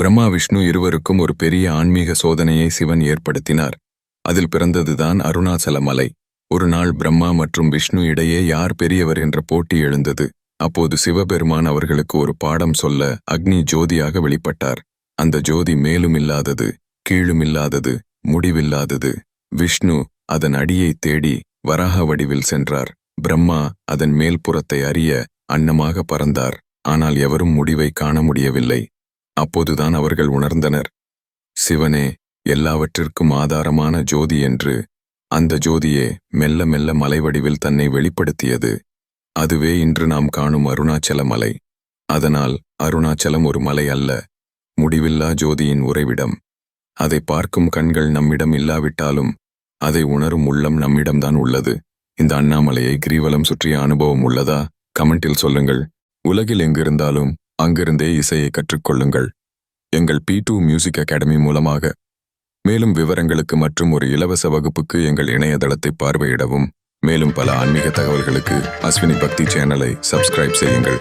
பிரம்மா விஷ்ணு இருவருக்கும் ஒரு பெரிய ஆன்மீக சோதனையை சிவன் ஏற்படுத்தினார். அதில் பிறந்ததுதான் அருணாச்சல மலை ஒரு நாள் பிரம்மா மற்றும் விஷ்ணு இடையே யார் பெரியவர் என்ற போட்டி எழுந்தது. அப்போது சிவபெருமான் அவர்களுக்கு ஒரு பாடம் சொல்ல அக்னி ஜோதியாக வெளிப்பட்டார். அந்த ஜோதி மேலும் இல்லாதது முடிவில்லாதது. விஷ்ணு அதன் அடியை தேடி வராக வடிவில் சென்றார். பிரம்மா அதன் மேல்புறத்தை அறிய அன்னமாக பறந்தார். ஆனால் எவரும் முடிவை காண முடியவில்லை. அப்போதுதான் அவர்கள் உணர்ந்தனர். சிவனே எல்லாவற்றிற்கும் ஆதாரமான ஜோதி என்று. அந்த ஜோதியே மெல்ல மெல்ல மலைவடிவில் தன்னை வெளிப்படுத்தியது. அதுவே இன்று நாம் காணும் அருணாச்சல மலை. அதனால் அருணாச்சலம் ஒரு மலை அல்ல. முடிவில்லா ஜோதியின் உறைவிடம். அதை பார்க்கும் கண்கள் நம்மிடம் இல்லாவிட்டாலும் அதை உணரும் உள்ளம் நம்மிடம்தான் உள்ளது. இந்த அண்ணாமலையை கிரிவலம் சுற்றிய அனுபவம் உள்ளதா? கமெண்டில் சொல்லுங்கள். உலகில் எங்கிருந்தாலும் அங்கிருந்தே இசையை கற்றுக்கொள்ளுங்கள். எங்கள் பி டூ மியூசிக் அகாடமி மூலமாக மேலும் விவரங்களுக்கு மற்றும் ஒரு இலவச வகுப்புக்கு எங்கள் இணையதளத்தை பார்வையிடவும். மேலும் பல ஆன்மீக தகவல்களுக்கு அஸ்வினி பக்தி சேனலை சப்ஸ்கிரைப் செய்யுங்கள்.